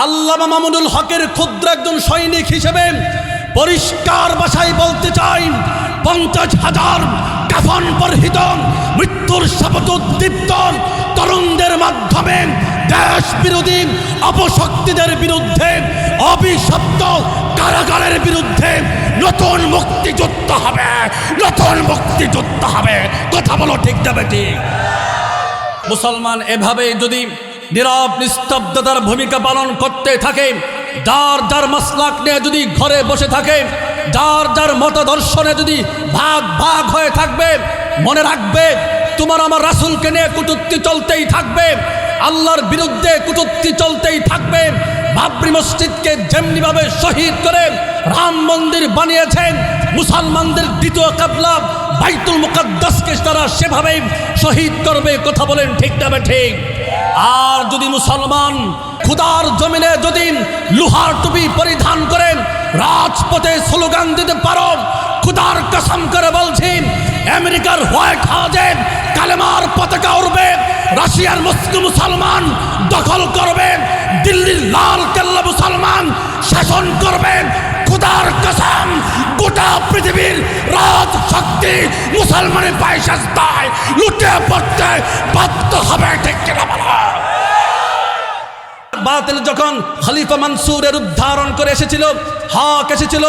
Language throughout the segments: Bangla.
আল্লামা মামুনুল হকের ক্ষুদ্র একজন সৈনিক হিসেবে পরিষ্কার ভাষায় বলতে চাই, পঞ্চাশ হাজার কাফন পরিহিত মৃত্যুর শপথ উদ্দীপ্ত তরুণদের মাধ্যমে দেশ বিরোধী অপশক্তিদের বিরুদ্ধে, অভিশপ্ত কারাগারের বিরুদ্ধে নতুন মুক্তিযুদ্ধ হবে, নতুন মুক্তিযুদ্ধ হবে। কথা বলো ঠিক যাবে ঠিক মুসলমান এভাবে যদি নীরব নিস্তব্ধতার ভূমিকা পালন করতে থাকে। যার যার মাসলাক নিয়ে যদি ঘরে বসে থাকে, যার যার মতদর্শনে যদি ভাগ ভাগ হয়ে থাকবে, মনে রাখবে, তোমার আমার রাসুলকে নিয়ে কুটুক্তি চলতেই থাকবে, আল্লাহর বিরুদ্ধে কুটুক্তি চলতেই থাকবে, বাবরি মসজিদকে যেমনিভাবে শহীদ করে রাম মন্দির বানিয়েছেন, মুসলমানদের দ্বিতীয় কাবলা বাইতুল মুকাদ্দাসকে তারা সেভাবেই শহীদ করবে, কথা বলেন ঠিক না ঠিক? আর যদি মুসলমান খুদার জমিনে যদি লোহার টুপি পরিধান করেন রাজপথে স্লোগান দিতে পারো, খুদার কসম করে বলছি, আমেরিকার হোয়াইট হাউসে কালেমার পতাকা উড়বে, রাশিয়ার মস্কো মুসলমান দখল করবে, দিল্লির লাল কেল্লা মুসলমান শাসন করবেন খুদার কসম, গোটা পৃথিবীর রাজ শক্তি মুসলমানের পায়সাস দায় লুটে পড়তে বাধ্য হবে, ঠিক কিনা বলা? বাতিল যখন খলিফা মানসুরের উদ্ধারণ করে এসেছিল, হক এসেছিল,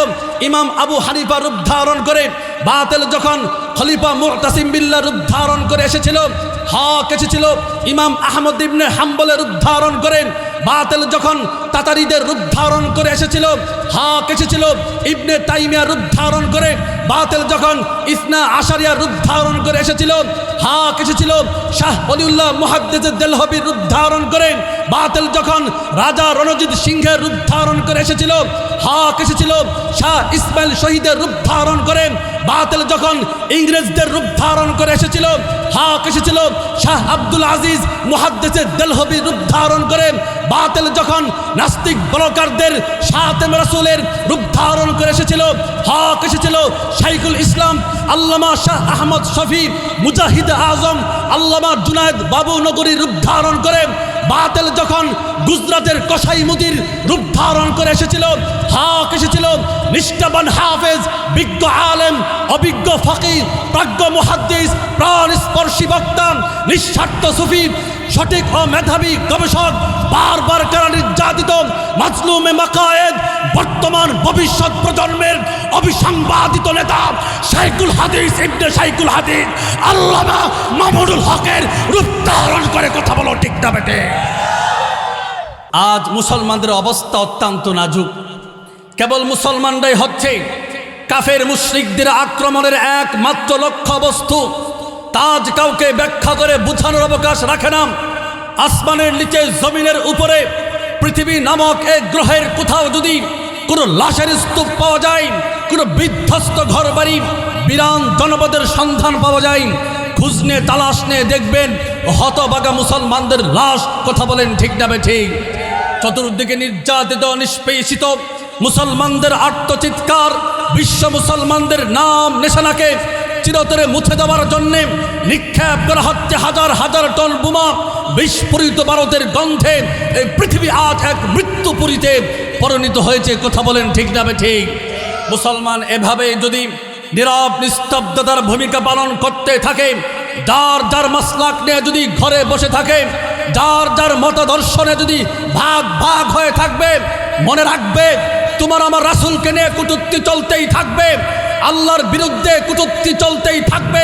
ইমাম আবু হানিফার উদ্ধারণ করে, বাতিল যখন খলিফা মুরতাসিম বিল্লার উদ্ধারণ করে এসেছিল, হক এসেছিল, ইমাম আহমদ ইবনে হাম্বলের উদ্ধারণ করেন বাতিল যখন তাতারিদের রূপ ধারণ করে এসেছিল, হক এসেছিল, ইবনে তাইমিয়ার উদ্ধারণ করে, বাতিল যখন ইসনা আশারিয়া রূপ ধারণ করে এসেছিল, হক এসেছিল, শাহ অলিউল্লাহ মুহাদ্দিসের দেলহবির ধারণ করেন বাতিল যখন রাজা রণজিৎ সিংহের রূপ ধারণ করে এসেছিল, হক এসেছিল, শাহ ইসমাইল শহীদের রূপ ধারণ করেন বাতিল যখন ইংরেজদের রূপ ধারণ করে এসেছিল, হক এসেছিল, শাহ আব্দুল আজিজ মুহাদ্দিসের দেলহবি রূপ ধারণ করেন বাতিল যখন নাস্তিক বলকারদের শাহাতেম রাসূলের রূপ ধারণ করে এসেছিল, হক এসেছিল, শাইখুল ইসলাম, আল্লামা শাহ আহমদ শফি, মুজাহিদ আজম, আল্লামা জুনায়দ বাবু নগরী রূপ ধারণ করে, বাতিল যখন গুজরাটের কসাই মুদির রূপ ধারণ করে এসেছিল, হক এসেছিল নিষ্ঠাবান হাফেজ, বিজ্ঞ আলেম অভিজ্ঞ ফকির, প্রাজ্ঞ মুহাদ্দিস প্রাণ স্পর্শী বক্তা, নিঃস্বার্থ সুফি সঠিক ও মেধাবী গবেষক বারবার কারা নির্যাতিত? মাজলুমে মাকায়েদ, বর্তমান ভবিষ্যৎ প্রজন্মের অবিসংবাদিত নেতা শাইকুল হাদিস, ইবনে শাইকুল হাদিস। আল্লামা মামুনুল হকের রূপ ধারণ করে কথা বলো, ঠিক না বেটে? আজ মুসলমানদের অবস্থা অত্যন্ত নাজুক। কেবল মুসলমানরাই হচ্ছে কাফের মুশরিকদের আক্রমণের একমাত্র লক্ষ্য বস্তু। তাজ কাউকে ব্যাখ্যা করে বুঝানোর অবকাশ রাখে না। আসমানের নিচে জমিনের উপরে পৃথিবী নামক এক গ্রহের কোথাও যদি কোনো লাশের স্তূপ পাওয়া যায়, কোনো বিধ্বস্ত ঘর বাড়ি বিরান জনপদের সন্ধান পাওয়া যায় খুঁজনে তালাশ নিয়ে দেখবেন হতবাগা মুসলমানদের লাশ, কথা বলেন ঠিক না ঠিক। চতুর্দিকে নির্যাতিত, নিষ্পেষিত মুসলমানদের আত্মচিৎকার, বিশ্ব মুসলমানদের নাম, নেশানাকে চিরতরে মুছে দেওয়ার জন্যে নিক্ষেপ করা হচ্ছে হাজার হাজার টন বোমা বিস্ফোরিত ভারতের গন্ধে এই পৃথিবী আজ এক মৃত্যুপুরীতে পরিণত হয়েছে। কথা বলেন ঠিক না ঠিক? মুসলমান এভাবে যদি নীরব নিস্তব্ধতার ভূমিকা পালন করতে থাকে, যার যার মাসলাক নিয়ে যদি ঘরে বসে থাকে, যার যার মতদর্শনে যদি ভাগ ভাগ হয়ে থাকবে, মনে রাখবে, তোমার আমার রাসুলকে নিয়ে কুটুক্তি চলতেই থাকবে আল্লাহর বিরুদ্ধে কুটুক্তি চলতেই থাকবে।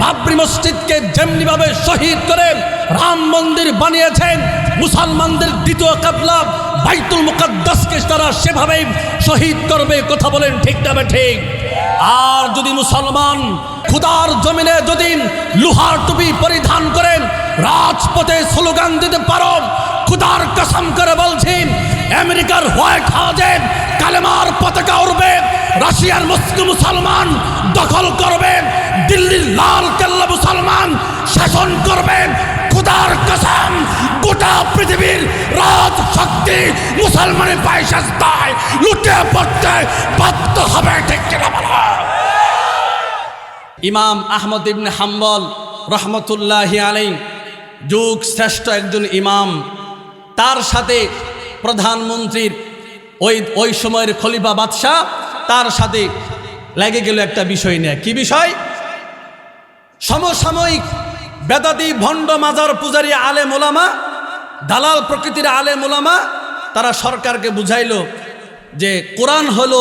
বাবরি মসজিদকে যেমনিভাবে শহীদ করে রাম মন্দির বানিয়েছেন, মুসলমানদের দ্বিতীয় কাবলা বাইতুল মুকাদ্দাসকে তারা সেভাবেই শহীদ করবে, কথা বলেন ঠিক না ঠিক আর যদি মুসলমান খুদার জমিনে যদি লোহার টুপি পরিধান করেন রাজপথে স্লোগান দিতে পারো খুদার কসম করে বলছি, আমেরিকার হোয়াইট হাউসে কালেমার পতাকা উড়বে রাশিয়ার মস্কো মুসলমান দখল করবেন দিল্লির লাল কেল্লা মুসলমান শাসন করবেন খুদার কসম, গোটা পৃথিবীর রাজ শক্তি মুসলমানের পায়সাস দায় লুটে পড়তে বাধ্য হবে, ঠিক কিনা বলা? ইমাম আহমদ ইবনে হাম্বল রহমতুল্লাহ আলাই যুগ শ্রেষ্ঠ একজন ইমাম। তার সাথে প্রধানমন্ত্রীর ওই ওই সময়ের খলিফা বাদশাহ তার সাথে লেগে গেল একটা বিষয় নিয়ে। কি বিষয়? সমসাময়িক বেদাদি ভণ্ড মাজার পূজারী আলে মোলামা, দালাল প্রকৃতির আলে মোলামা, তারা সরকারকে বুঝাইল যে কোরআন হলো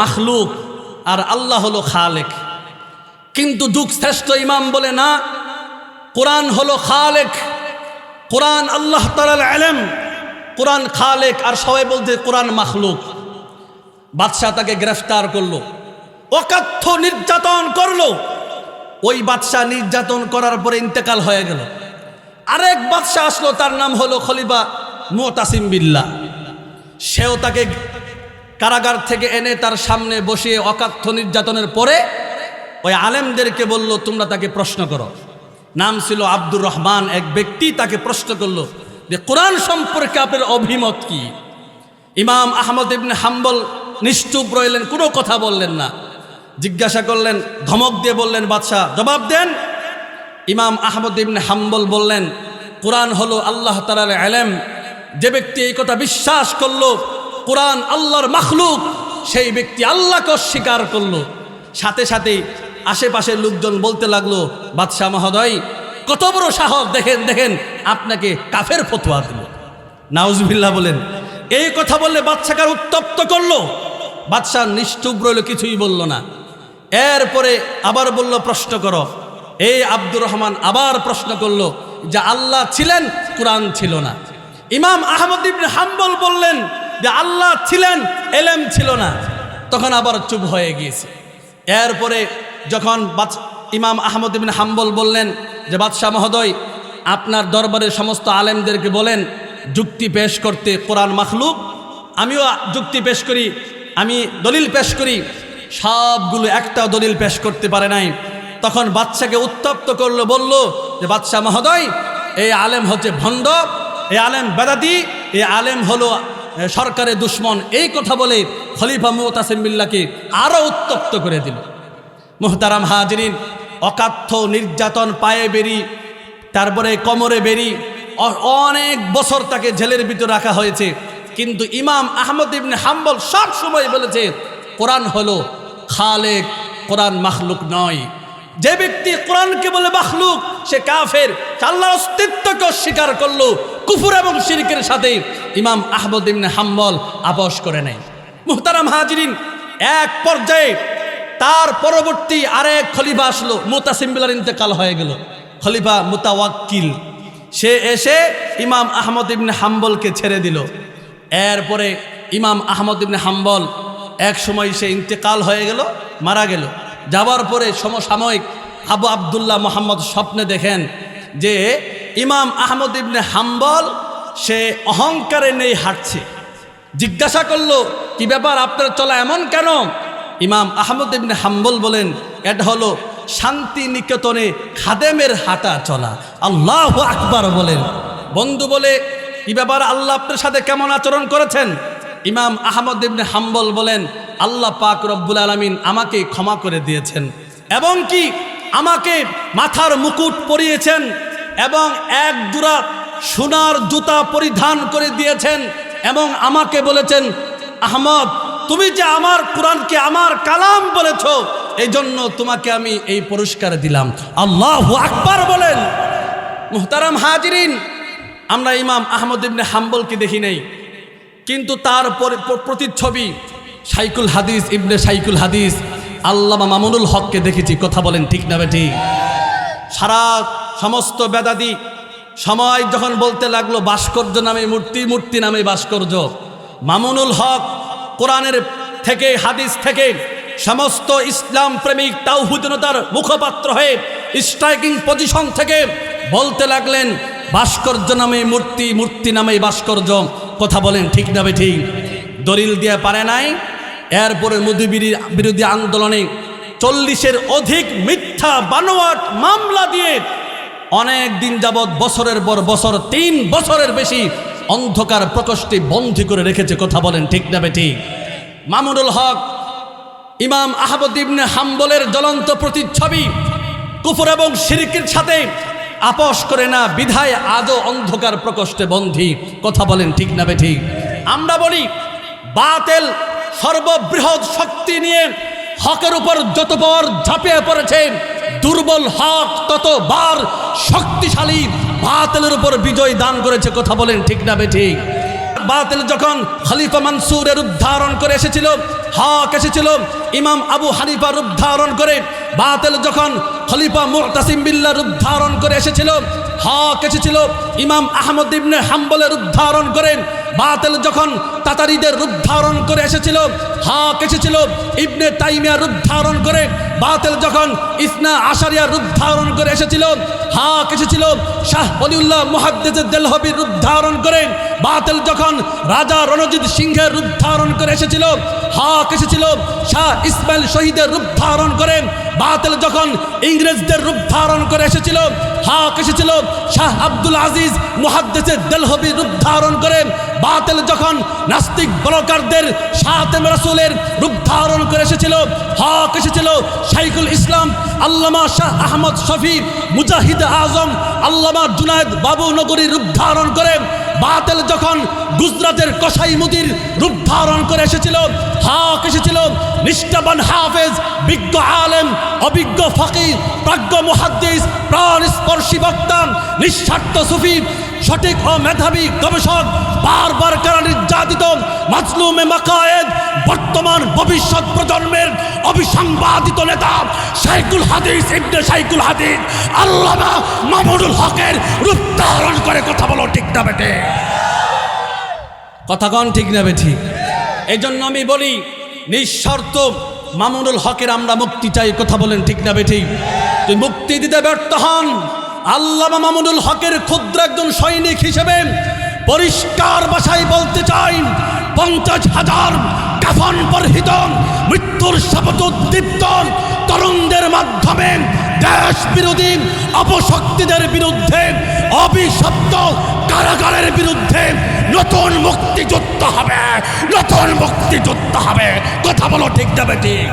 মাখলুক আর আল্লাহ হলো খালেক। কিন্তু শ্রেষ্ঠ ইমাম বলে না, কোরআন হলো খালেক। কোরআন আল্লাহ তালাল আলেম, কোরআন খালেক আর সবাই বলতে কোরআন মাখলুক। বাদশাহ তাকে গ্রেফতার করল। অকাথ্য নির্যাতন করল। ওই বাদশাহ নির্যাতন করার পরে ইন্তেকাল হয়ে গেল। আরেক বাদশাহ আসলো, তার নাম হলো খলিফা মোতাসিম বিল্লা সেও তাকে কারাগার থেকে এনে তার সামনে বসিয়ে অকাথ্য নির্যাতনের পরে ওই আলেমদেরকে বলল, তোমরা তাকে প্রশ্ন করো। নাম ছিল আব্দুর রহমান। এক ব্যক্তি তাকে প্রশ্ন করল যে, কোরআন সম্পর্কে আপনার অভিমত কি? ইমাম আহমদ ইবনে হাম্বল নিশ্চুপ রইলেন, কোনো কথা বললেন না। জিজ্ঞাসা করলেন, ধমক দিয়ে বললেন, বাদশাহ, জবাব দেন। ইমাম আহমদ ইবনে হাম্বল বললেন, কোরআন হলো আল্লাহ তালার আলেম। যে ব্যক্তি এই কথা বিশ্বাস করল, কোরআন আল্লাহর মাখলুক, সেই ব্যক্তি আল্লাহকে অস্বীকার করল। সাথে সাথে আশেপাশের লোকজন বলতে লাগল, বাদশাহ মহোদয়, কত বড় সাহস, দেখেন দেখেন, আপনাকে কাফের ফতোয়া দিল। নাউজবিল্লা বলেন, এই কথা বললে বাদশাকার উত্তপ্ত করল? বাদশাহ নিষ্ঠুপ রইল, কিছুই বলল না। এরপরে আবার বলল, প্রশ্ন করো। এই আব্দুর রহমান আবার প্রশ্ন করল যে আল্লাহ ছিলেন, কোরআন ছিল না। ইমাম আহমদ হাম্বল বললেন যে আল্লাহ ছিলেন, এলেম ছিল না। তখন আবার চুপ হয়ে গিয়েছে। এরপরে যখন ইমাম আহমদ ইবনে হাম্বল বললেন যে, বাদশাহ মহোদয়, আপনার দরবারের সমস্ত আলেমদেরকে বলেন, যুক্তি পেশ করতে কোরআন মাখলুক। আমিও যুক্তি পেশ করি আমি দলিল পেশ করি, সবগুলো একটাও দলিল পেশ করতে পারে নাই। তখন বাচ্চাকে উত্তপ্ত করল, বলল, যে বাদশাহ মহোদয়, এই আলেম হচ্ছে ভণ্ড, এই আলেম বেদাদি এই আলেম হলো সরকারের দুশ্মন। এই কথা বলে খলিফা মুতাসিম বিল্লাকে আরও উত্তপ্ত করে দিল। মোহতারাম হাজরিন, অকাথ্য নির্যাতন পায়ে বেরি, তারপরে কোমরে বেরি অনেক বছর তাকে জেলের ভিতর রাখা হয়েছে। কিন্তু ইমাম আহমদ ইবনে হাম্বল সব সময় বলেছে, কোরআন হলো খালেক, কোরআন মাখলুক নয়। যে ব্যক্তি কোরআনকে বলে মাখলুক, সে কাফের আল্লাহর অস্তিত্বকে অস্বীকার করল, কুফুর এবং শিরকের সাথে ইমাম আহমদ ইবনে হাম্বল আপোষ করে নেয়। মুহতারাম হাজরিন, এক পর্যায়ে তার পরবর্তী আরেক খলিফা আসলো মুতাসিম্বিলার ইন্তেকাল হয়ে গেল। খলিফা মুতাওয়াক্কিল। সে এসে ইমাম আহমদ ইবনে হাম্বলকে ছেড়ে দিল। এরপরে ইমাম আহমদ ইবনে হাম্বল এক সময় সে ইন্তেকাল হয়ে গেল, মারা গেল। যাবার পরে সমসাময়িক আবু আবদুল্লাহ মোহাম্মদ স্বপ্নে দেখেন যে ইমাম আহমদ ইবনে হাম্বল সে অহংকারে নেই হাঁটছে। জিজ্ঞাসা করল, কি ব্যাপার, আপনার চলা এমন কেন? ইমাম আহমদ ইবনে হাম্বল বলেন, এটা হলো শান্তি নিকেতনে খাদেমের হাঁটা চলা। আল্লাহ আকবার বলেন। বন্ধু বলে কি ব্যাপার আল্লাহ আপনার সাথে কেমন আচরণ করেছেন? ইমাম আহমদ ইবনে হাম্বল বলেন, আল্লাহ পাক রব্বুল আলমিন আমাকে ক্ষমা করে দিয়েছেন। এবং কি আমাকে মাথার মুকুট পরিয়েছেন এবং এক দুরা সোনার জুতা পরিধান করে দিয়েছেন এবং আমাকে বলেছেন, আহমদ, তুমি যে আমার কোরআনকে আমার কালাম বলেছ এই জন্য তোমাকে আমি এই পুরস্কার দিলাম। আল্লাহ আকবার বলেন, মুহতারাম হাজিরিন আমরা ইমাম আহমদ ইবনে হাম্বলকে দেখি নেই। কিন্তু তার প্রতিচ্ছবি সাইকুল হাদিস, ইবনে সাইকুল হাদিস, আল্লামা মামুনুল হককে দেখেছি। কথা বলেন ঠিক না বে ঠিক সারা সমস্ত বেদাদি সময় যখন বলতে লাগল, ভাস্কর্য নামে মূর্তি মূর্তি নামে ভাস্কর্য। মামুনুল হক কোরআনের থেকে, হাদিস থেকে সমস্ত ইসলাম প্রেমিক তাওহুদনতার মুখপাত্র হয়ে স্ট্রাইকিং পজিশন থেকে বলতে লাগলেন ভাস্কর্য নামে মূর্তি মূর্তি নামে ভাস্কর্য। কথা বলেন, ঠিক না বে ঠিক দলিল দিয়ে পারে নাই। এরপরে মোদী বিরোধী আন্দোলনে চল্লিশের অধিক মিথ্যা বানোয়াট মামলা দিয়ে অনেক দিন যাবৎ বছরের পর বছর, তিন বছরের বেশি অন্ধকার প্রকোষ্ঠে বন্ধি করে রেখেছে। কথা বলেন, ঠিক না বেটি মামুনুল হক, ইমাম আহমদ ইবনে হাম্বলের জ্বলন্ত প্রতিচ্ছবি কুফর এবং শিরিকের সাথে আপোষ করে না, বিধায় আজও অন্ধকার প্রকোষ্ঠে বন্ধি কথা বলেন ঠিক না বেঠিক আমরা বলি, বাতেল সর্ববৃহৎ শক্তি নিয়ে হকের উপর যত বর ঝাঁপিয়ে পড়েছে, দুর্বল হক তত বার শক্তিশালী বাতেলের উপর বিজয় দান করেছে, কথা বলেন ঠিক না বেঠিক বাতিল যখন খলিফা মানসুরের উদ্ধারণ করে এসেছিল, হক এসেছিল, ইমাম আবু হানিফার উদ্ধারণ করে, বাতিল যখন খলিফা মুরতাসিম বিল্লার উদ্ধারণ করে এসেছিল হক এসেছিল ইমাম আহমদ ইবনে হাম্বলের উদ্ধারণ করেন। বাতিল যখন তাতারিদের উদ্ধারণ করে এসেছিল, হক এসেছিল, ইবনে তাইমিয়ার উদ্ধারণ করে, বাতিল যখন ইসনা আশারিয়ার উদ্ধারণ করে এসেছিল, হক এসেছিল, শাহ অলিউল্লাহ মুহাদ্দিজের দেলহবির উদ্ধারণ করেন বাতিল যখন রাজা রণজিৎ সিংহের উদ্ধারণ করে এসেছিল, হক এসেছিল, শাহ ইসমাইল শহীদের উদ্ধারণ করেন বাতিল যখন ইংরেজদের রূপ ধারণ করে এসেছিল হক এসেছিল শাহ আব্দুল আজিজ মহাদ্দেশের দেলহবি রূপ ধারণ করে। বাতেল যখন নাস্তিক বলকারদের শাহাতেম রাসুলের রূপ ধারণ করে এসেছিল, হক এসেছিল শাইকুল ইসলাম, আল্লামা শাহ আহমদ শফি, মুজাহিদ আজম, আল্লামা জুনায়দ বাবু নগরী রূপ ধারণ করে। বাতিল যখন গুজরাটের কসাই মুদির রূপ ধারণ করে এসেছিল, হাক এসেছিল, নিষ্ঠাবান হাফেজ, বিজ্ঞ আলেম অভিজ্ঞ ফকির, প্রাজ্ঞ মুহাদ্দিস প্রাণ স্পর্শী বক্তা, নিঃস্বার্থ সুফি, সঠিক ও মেধাবী গবেষক, বারবার কারা নির্যাতিত, মাজলুমে মাকায়েদ, বর্তমান ভবিষ্যৎ প্রজন্মের অবিসংবাদিত নেতা শাইকুল হাদিস, ইবনে শাইকুল হাদিস। আল্লামা মামুনুল হকের রূপ ধারণ করে কথা বলো, ঠিক না বেটে কথা কন, ঠিক না বেঠি? এই জন্য আমি বলি, নিঃশর্ত মামুনুল হকের আমরা মুক্তি চাই, কথা বলেন, ঠিক না বেঠি? তুই মুক্তি দিতে ব্যর্থ হন। আল্লাহ মামুনুল হকের ক্ষুদ্র একজন সৈনিক হিসেবে পরিষ্কার ভাষায় বলতে চাই, পঞ্চাশ হাজার কাফন পরিহিত, মৃত্যুর শপথ উদ্দীপ্ত তরুণদের মাধ্যমে দেশ বিরোধী অপশক্তিদের বিরুদ্ধে, অভিশপ্ত কারাগারের বিরুদ্ধে নতুন মুক্তিযুদ্ধ হবে, নতুন মুক্তিযুদ্ধ হবে। কথা বলো ঠিক যাবে ঠিক